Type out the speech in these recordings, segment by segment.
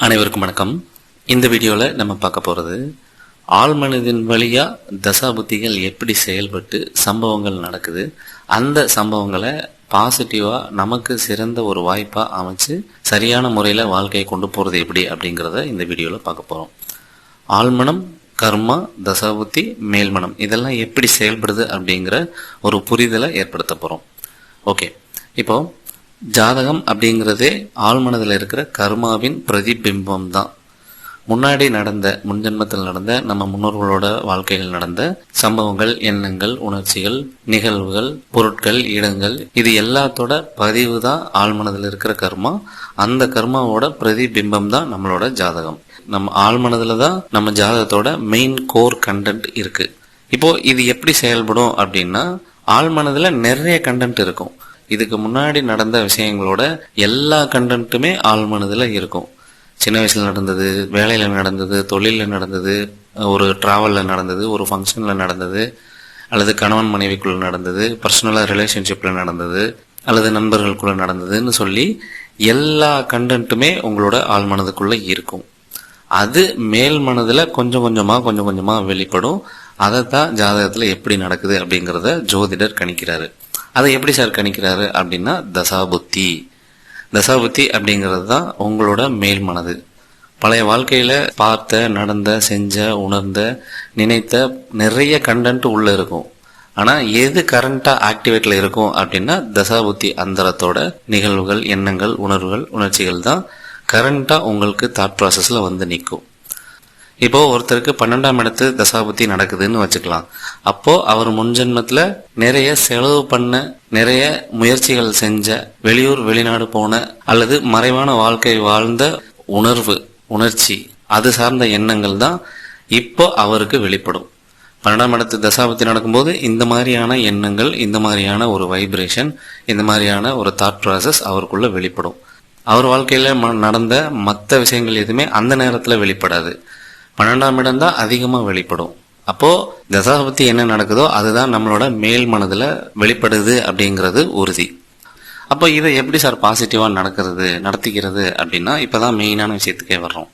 அனைவருக்கும் வணக்கம். இந்த வீடியோவில் நம்ம பார்க்க போகிறது ஆழ்மனதின் வழியாக தசாபுத்திகள் எப்படி செயல்பட்டு சம்பவங்கள் நடக்குது அந்த சம்பவங்களை பாசிட்டிவாக நமக்கு சிறந்த ஒரு வாய்ப்பாக அமைச்சு சரியான முறையில் வாழ்க்கையை கொண்டு போகிறது எப்படி அப்படிங்கிறத இந்த வீடியோவில் பார்க்க போகிறோம் ஆழ்மனம் கர்மா தசாபுத்தி மேல்மனம் இதெல்லாம் எப்படி செயல்படுது அப்படிங்கிற ஒரு புரிதலை ஏற்படுத்த போகிறோம் ஓகே. இப்போது ஜாதகம் அப்படிங்கிறதே ஆழ்மனதில் இருக்கிற கர்மாவின் பிரதிபிம்பம் தான் முன்னாடி நடந்த முன்ஜென்மத்தில் நடந்த நம்ம முன்னோர்களோட வாழ்க்கையில் நடந்த சம்பவங்கள் எண்ணங்கள் உணர்ச்சிகள் நிகழ்வுகள் பொருட்கள் இடங்கள் இது எல்லாத்தோட பதிவு தான் ஆழ்மனதில் இருக்கிற கர்மா. அந்த கர்மாவோட பிரதிபிம்பம் தான் நம்மளோட ஜாதகம். நம்ம ஆழ்மனதில் தான் நம்ம ஜாதகத்தோட மெயின் கோர் கண்டென்ட் இருக்கு. இப்போ இது எப்படி செயல்படும் அப்படின்னா ஆழ்மனதில் நிறைய கண்டென்ட் இருக்கும். இதுக்கு முன்னாடி நடந்த விஷயங்களோட எல்லா கண்டென்ட்டுமே ஆழ்மனதில் இருக்கும். சின்ன வயசில் நடந்தது வேலையில் நடந்தது தொழிலில் நடந்தது ஒரு ட்ராவலில் நடந்தது ஒரு ஃபங்க்ஷனில் நடந்தது அல்லது கணவன் மனைவிக்குள்ளே நடந்தது பர்சனலாக ரிலேஷன்ஷிப்பில் நடந்தது அல்லது நண்பர்களுக்குள்ளே நடந்ததுன்னு சொல்லி எல்லா கண்டென்ட்டுமே உங்களோட ஆழ்மனதுக்குள்ள இருக்கும். அது மேல் மனதில் கொஞ்சம் கொஞ்சமாக கொஞ்சம் கொஞ்சமாக வெளிப்படும். அதை தான் ஜாதகத்தில் எப்படி நடக்குது அப்படிங்கிறத ஜோதிடர் கணிக்கிறாரு. அதை எப்படி சார் கணிக்கிறாரு அப்படின்னா தசாபுத்தி. தசாபுத்தி அப்படிங்கிறது தான் உங்களோட மேல் மனது. பழைய வாழ்க்கையில் பார்த்த நடந்த செஞ்ச உணர்ந்த நினைத்த நிறைய கண்டென்ட் உள்ளே இருக்கும். ஆனால் எது கரண்ட்டாக ஆக்டிவேட்டில் இருக்கும் அப்படின்னா தசாபுத்தி அந்தரத்தோட நிகழ்வுகள் எண்ணங்கள் உணர்வுகள் உணர்ச்சிகள் தான் கரண்ட்டாக உங்களுக்கு தாட் ப்ராசஸில் வந்து நிற்கும். இப்போ ஒருத்தருக்கு பன்னெண்டாம் இடத்து தசாபுத்தி நடக்குதுன்னு வச்சுக்கலாம். அப்போ அவர் முன்ஜென்மத்துல நிறைய செலவு பண்ண நிறைய முயற்சிகள் செஞ்ச வெளியூர் வெளிநாடு போன அல்லது மறைவான வாழ்க்கை வாழ்ந்த உணர்வு உணர்ச்சி அது சார்ந்த எண்ணங்கள் தான் இப்போ அவருக்கு வெளிப்படும். பன்னெண்டாம் இடத்து தசாபத்தி நடக்கும்போது இந்த மாதிரியான எண்ணங்கள் இந்த மாதிரியான ஒரு வைப்ரேஷன் இந்த மாதிரியான ஒரு தாட் ப்ராசஸ் அவருக்குள்ள வெளிப்படும். அவர் வாழ்க்கையில ம- நடந்த மற்ற விஷயங்கள் எதுவுமே அந்த நேரத்தில் வெளிப்படாது. பன்னெண்டாம் இடம் தான் அதிகமாக வெளிப்படும். அப்போ தசாபத்தி என்ன நடக்குதோ அதுதான் நம்மளோட மேல் மனதில் வெளிப்படுது அப்படிங்கிறது உறுதி. அப்போ இதை எப்படி சார் பாசிட்டிவாக நடக்கிறது நடத்திக்கிறது அப்படின்னா இப்போ தான் மெயினான விஷயத்துக்கே வர்றோம்.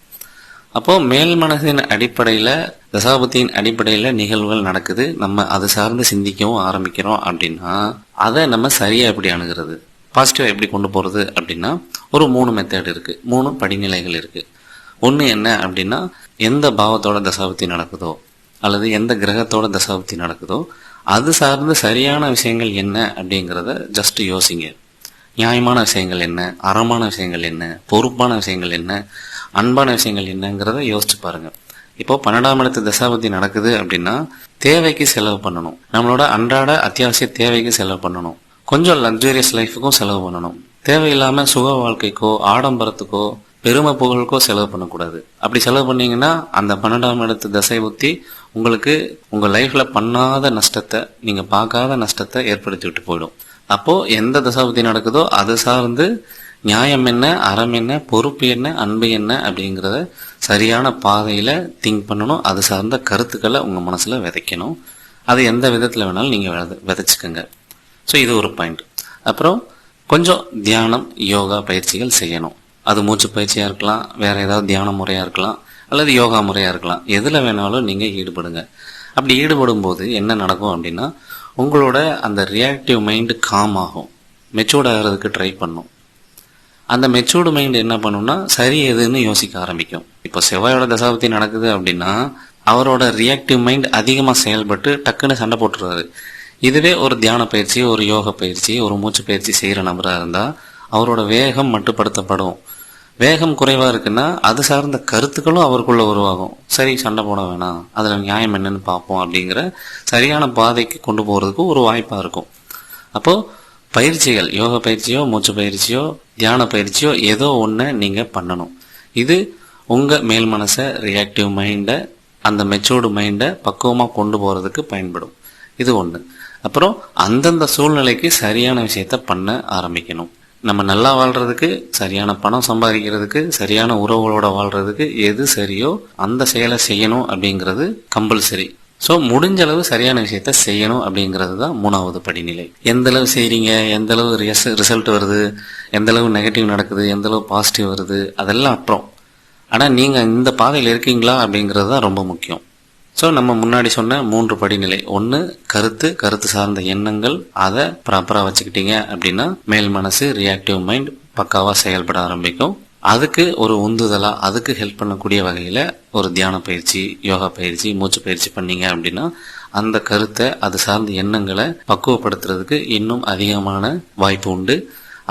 அப்போ மேல் மனதின் அடிப்படையில் தசாபத்தியின் அடிப்படையில் நிகழ்வுகள் நடக்குது. நம்ம அது சார்ந்து சிந்திக்கவும் ஆரம்பிக்கிறோம் அப்படின்னா அதை நம்ம சரியாக எப்படி அணுகிறது? பாசிட்டிவாக எப்படி கொண்டு போகிறது அப்படின்னா ஒரு மூணு மெத்தட் இருக்குது மூணு படிநிலைகள் இருக்குது ஒன்று என்ன அப்படின்னா எந்த பாவத்தோட தசாபத்தி நடக்குதோ அல்லது எந்த கிரகத்தோட தசாபத்தி நடக்குதோ அது சார்ந்து சரியான விஷயங்கள் என்ன அப்படிங்கிறத ஜஸ்ட் யோசிங்க. நியாயமான விஷயங்கள் என்ன அறமான விஷயங்கள் என்ன பொறுப்பான விஷயங்கள் என்ன அன்பான விஷயங்கள் என்னங்கிறத யோசிச்சு பாருங்க. இப்போ பன்னெண்டாம் இடத்து தசாபதி நடக்குது அப்படின்னா தேவைக்கு செலவு பண்ணணும். நம்மளோட அன்றாட அத்தியாவசிய தேவைக்கு செலவு பண்ணணும். கொஞ்சம் லக்ஸூரியஸ் லைஃபுக்கும் செலவு பண்ணணும். தேவையில்லாம சுக வாழ்க்கைக்கோ ஆடம்பரத்துக்கோ பெருமை புகழுக்கோ செலவு பண்ணக்கூடாது. அப்படி செலவு பண்ணீங்கன்னா அந்த பன்னெண்டாம் இடத்து தசை ஊற்றி உங்களுக்கு உங்கள் லைஃப்பில் பண்ணாத நஷ்டத்தை நீங்கள் பார்க்காத நஷ்டத்தை ஏற்படுத்தி விட்டு போயிடும். அப்போது எந்த தசாபுத்தி நடக்குதோ அது சார்ந்து நியாயம் என்ன அறம் என்ன பொறுப்பு என்ன அன்பு என்ன அப்படிங்கிறத சரியான பாதையில் திங்க் பண்ணணும். அது சார்ந்த கருத்துக்களை உங்கள் மனசில் விதைக்கணும். அது எந்த விதத்தில் வேணாலும் நீங்கள் வித- விதைச்சிக்கோங்க. ஸோ இது ஒரு பாயிண்ட் அப்புறம் கொஞ்சம் தியானம் யோகா பயிற்சிகள் செய்யணும். அது மூச்சு பயிற்சியாக இருக்கலாம் வேறு ஏதாவது தியான முறையாக இருக்கலாம் அல்லது யோகா முறையாக இருக்கலாம். எதில் வேணாலும் நீங்கள் ஈடுபடுங்க. அப்படி ஈடுபடும் போது என்ன நடக்கும் அப்படின்னா உங்களோட அந்த ரியாக்டிவ் மைண்டு காம் ஆகும். மெச்சூர்ட் ஆகிறதுக்கு ட்ரை பண்ணும். அந்த மெச்சூர்டு மைண்ட் என்ன பண்ணும்னா சரி எதுன்னு யோசிக்க ஆரம்பிக்கும். இப்போ செவ்வாயோட தசாபத்தி நடக்குது அப்படின்னா அவரோட ரியாக்டிவ் மைண்ட் அதிகமாக செயல்பட்டு டக்குன்னு சண்டை போட்டுருவாரு இதுவே ஒரு தியான பயிற்சி ஒரு யோக பயிற்சி ஒரு மூச்சு பயிற்சி செய்கிற நபராக இருந்தால் அவரோட வேகம் மட்டுப்படுத்தப்படும். வேகம் குறைவாக இருக்குன்னா அது சார்ந்த கருத்துக்களும் அவருக்குள்ளே உருவாகும். சரி சண்டை போட வேணாம். அதில் நியாயம் என்னன்னு பார்ப்போம் அப்படிங்கிற சரியான பாதைக்கு கொண்டு போகிறதுக்கு ஒரு வாய்ப்பாக இருக்கும். அப்போ பயிற்சிகள் யோக பயிற்சியோ மூச்சு பயிற்சியோ தியான பயிற்சியோ ஏதோ ஒன்று நீங்கள் பண்ணணும். இது உங்கள் மேல் மனசை ரியாக்டிவ் மைண்டை அந்த மெச்சூர்டு மைண்டை பக்குவமாக கொண்டு போகிறதுக்கு பயன்படும். இது ஒன்று அப்புறம் அந்தந்த சூழ்நிலைக்கு சரியான விஷயத்த பண்ண ஆரம்பிக்கணும். நம்ம நல்லா வாழ்றதுக்கு சரியான பணம் சம்பாதிக்கிறதுக்கு சரியான உறவுகளோட வாழ்றதுக்கு எது சரியோ அந்த செயலை செய்யணும் அப்படிங்கிறது கம்பல்சரி ஸோ முடிஞ்ச அளவு சரியான விஷயத்த செய்யணும் அப்படிங்கிறது தான் மூணாவது படிநிலை. எந்த அளவு செய்கிறீங்க எந்த அளவு ரிசல்ட் வருது? எந்த அளவு நெகட்டிவ் நடக்குது? எந்த அளவு பாசிட்டிவ் வருது? அதெல்லாம் அப்புறம். ஆனால் நீங்கள் இந்த பாதையில் இருக்கீங்களா அப்படிங்கிறது தான் ரொம்ப முக்கியம். ஸோ நம்ம முன்னாடி சொன்ன மூன்று படிநிலை. ஒன்று கருத்து கருத்து சார்ந்த எண்ணங்கள். அதை ப்ராப்பராக வச்சுக்கிட்டீங்க அப்படின்னா மேல் மனசு ரியாக்டிவ் மைண்ட் பக்காவாக செயல்பட ஆரம்பிக்கும். அதுக்கு ஒரு உந்துதலாக அதுக்கு ஹெல்ப் பண்ணக்கூடிய வகையில் ஒரு தியான பயிற்சி யோகா பயிற்சி மூச்சு பயிற்சி பண்ணீங்க அப்படின்னா அந்த கருத்தை அது சார்ந்த எண்ணங்களை பக்குவப்படுத்துறதுக்கு இன்னும் அதிகமான வாய்ப்பு உண்டு.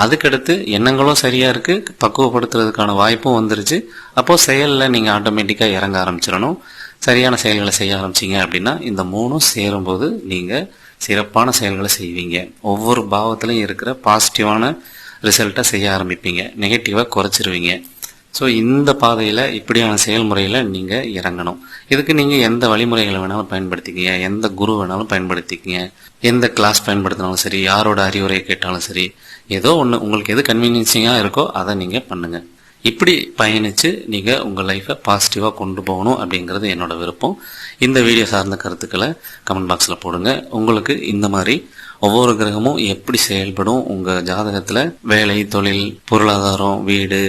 அதுக்கடுத்து எண்ணங்களும் சரியா இருக்கு பக்குவப்படுத்துறதுக்கான வாய்ப்பும் வந்துருச்சு. அப்போ செயலில் நீங்கள் ஆட்டோமேட்டிக்காக இறங்க ஆரம்பிச்சிடணும். சரியான செயல்களை செய்ய ஆரம்பிச்சீங்க அப்படின்னா இந்த மூணும் சேரும்போது நீங்கள் சிறப்பான செயல்களை செய்வீங்க. ஒவ்வொரு பாவத்திலையும் இருக்கிற பாசிட்டிவான ரிசல்ட்டை செய்ய ஆரம்பிப்பீங்க. நெகட்டிவாக குறைச்சிருவீங்க. ஸோ இந்த பாதையில் இப்படியான செயல்முறையில் நீங்கள் இறங்கணும். இதுக்கு நீங்கள் எந்த வழிமுறைகளை வேணாலும் பயன்படுத்திக்கிங்க. எந்த குரு வேணாலும் பயன்படுத்திக்கிங்க. எந்த கிளாஸ் பயன்படுத்தினாலும் சரி யாரோட அறிவுரை கேட்டாலும் சரி ஏதோ ஒன்று உங்களுக்கு எது கன்வீனியன்சிங்காக இருக்கோ அதை நீங்கள் பண்ணுங்கள் இப்படி பயணித்து நீங்கள் உங்கள் லைஃப்பை பாசிட்டிவாக கொண்டு போகணும் அப்படிங்கிறது என்னோட விருப்பம். இந்த வீடியோ சார்ந்த கருத்துக்களை கமெண்ட் பாக்ஸில் போடுங்க. உங்களுக்கு இந்த மாதிரி ஒவ்வொரு கிரகமும் எப்படி செயல்படும் உங்கள் ஜாதகத்தில் வேலை தொழில் பொருளாதாரம் வீடு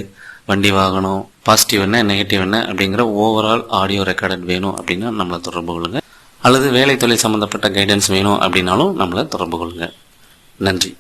வண்டி வாகனம் பாசிட்டிவ் என்ன நெகட்டிவ் என்ன அப்படிங்கிற ஓவரால் ஆடியோ ரெக்கார்டட் வேணும் அப்படின்னா நம்மளை தொடர்பு கொள்ளுங்கள் அல்லது வேலை தொழில் சம்மந்தப்பட்ட கைடன்ஸ் வேணும் அப்படின்னாலும் நம்மளை தொடர்பு கொள்ளுங்கள் நன்றி.